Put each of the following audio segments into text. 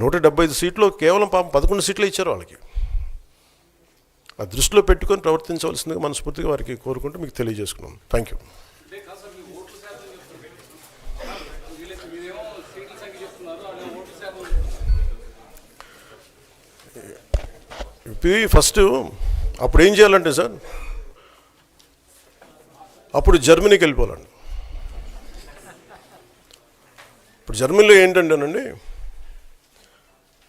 నూట డెబ్బై ఐదు సీట్లు కేవలం పాపం పదకొండు సీట్లు ఇచ్చారు వాళ్ళకి. ఆ దృష్టిలో పెట్టుకొని ప్రవర్తించవలసిందిగా మనస్ఫూర్తిగా వారికి కోరుకుంటూ మీకు తెలియజేసుకున్నాం. థ్యాంక్ యూ ఫస్ట్ అప్పుడు ఏం చేయాలంటే సార్? అప్పుడు జర్మనీకి వెళ్ళిపోవాలండి. ఇప్పుడు జర్మనీలో ఏంటంటేనండి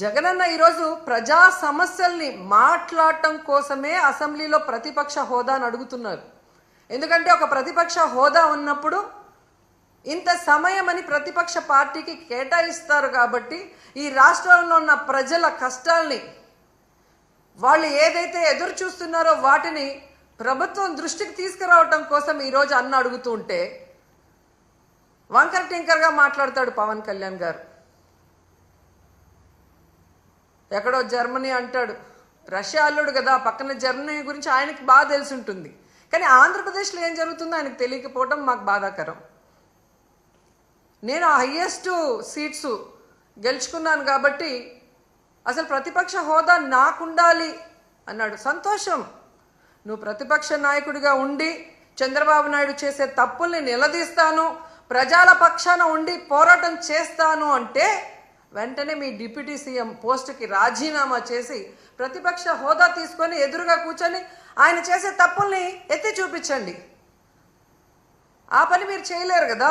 జగనన్న ఈరోజు ప్రజా సమస్యల్ని మాట్లాడటం కోసమే అసెంబ్లీలో ప్రతిపక్ష హోదాను అడుగుతున్నారు. ఎందుకంటే ఒక ప్రతిపక్ష హోదా ఉన్నప్పుడు ఇంత సమయం అని ప్రతిపక్ష పార్టీకి కేటాయిస్తారు కాబట్టి ఈ రాష్ట్రంలో ఉన్న ప్రజల కష్టాల్ని వాళ్ళు ఏదైతే ఎదురు చూస్తున్నారో వాటిని ప్రభుత్వం దృష్టికి తీసుకురావటం కోసం ఈరోజు అన్న అడుగుతూ ఉంటే వంకర టింకర్గా మాట్లాడతాడు పవన్ కళ్యాణ్ గారు. ఎక్కడో జర్మనీ అంటాడు. రష్యా అల్లుడు కదా పక్కన జర్మనీ గురించి ఆయనకి బాగా తెలిసి ఉంటుంది కానీ ఆంధ్రప్రదేశ్లో ఏం జరుగుతుందో ఆయనకు తెలియకపోవడం మాకు బాధాకరం. నేను హయ్యెస్ట్ సీట్స్ గెలుచుకున్నాను కాబట్టి అసలు ప్రతిపక్ష హోదా నాకుండాలి అన్నాడు. సంతోషం. నువ్వు ప్రతిపక్ష నాయకుడిగా ఉండి చంద్రబాబు నాయుడు చేసే తప్పుల్ని నిలదీస్తాను ప్రజల పక్షాన ఉండి పోరాటం చేస్తాను అంటే వెంటనే మీ డిప్యూటీ సీఎం పోస్టుకి రాజీనామా చేసి ప్రతిపక్ష హోదా తీసుకొని ఎదురుగా కూర్చొని ఆయన చేసే తప్పుల్ని ఎత్తి చూపించండి. ఆ పని మీరు చేయలేరు కదా?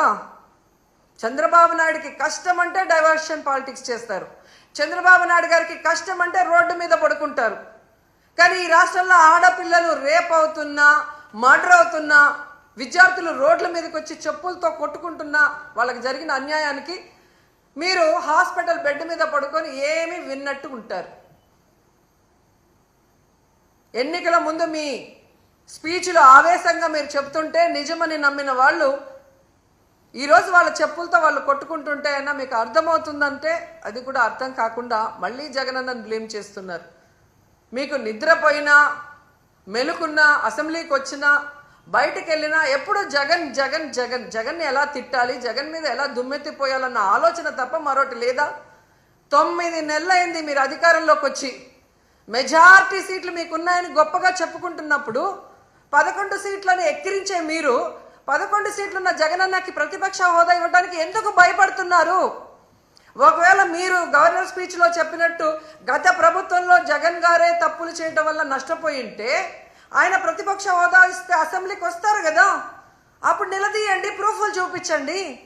చంద్రబాబు నాయుడికి కష్టం అంటే డైవర్షన్ పాలిటిక్స్ చేస్తారు. చంద్రబాబు నాయుడు గారికి కష్టం అంటే రోడ్డు మీద పడుకుంటారు. కానీ ఈ రాష్ట్రంలో ఆడపిల్లలు రేప్ అవుతున్నా మర్డర్ అవుతున్నా విద్యార్థులు రోడ్ల మీదకి వచ్చి చెప్పులతో కొట్టుకుంటున్నా వాళ్ళకి జరిగిన అన్యాయానికి మీరు హాస్పిటల్ బెడ్ మీద పడుకొని ఏమీ విన్నట్టు ఉంటారు. ఎన్నికల ముందు మీ స్పీచ్లో ఆవేశంగా మీరు చెప్తుంటే నిజమని నమ్మిన వాళ్ళు ఈరోజు వాళ్ళ చెప్పులతో వాళ్ళు కొట్టుకుంటుంటే అయినా మీకు అర్థమవుతుందంటే అది కూడా అర్థం కాకుండా మళ్ళీ జగనన్నను బ్లేమ్ చేస్తున్నారు. మీకు నిద్రపోయినా మెలుకున్నా అసెంబ్లీకి వచ్చినా బయటకు వెళ్ళినా ఎప్పుడు జగన్ జగన్ జగన్ జగన్ని ఎలా తిట్టాలి జగన్ మీద ఎలా దుమ్మెత్తిపోయాలన్న ఆలోచన తప్ప మరొకటి లేదా? తొమ్మిది నెలలైంది మీరు అధికారంలోకి వచ్చి మెజార్టీ సీట్లు మీకున్నాయని గొప్పగా చెప్పుకుంటున్నప్పుడు పదకొండు సీట్లను ఎక్కిరించే మీరు పదకొండు సీట్లున్న జగనన్నకి ప్రతిపక్ష హోదా ఇవ్వడానికి ఎందుకు భయపడుతున్నారు? ఒకవేళ మీరు గవర్నర్ స్పీచ్లో చెప్పినట్టు గత ప్రభుత్వంలో జగన్ గారే తప్పులు చేయడం వల్ల నష్టపోయింటే ఉంటే ఆయన ప్రతిపక్ష హోదా ఇస్తే అసెంబ్లీకి వస్తారు కదా? అప్పుడు నిలదీయండి ప్రూఫ్లు చూపించండి.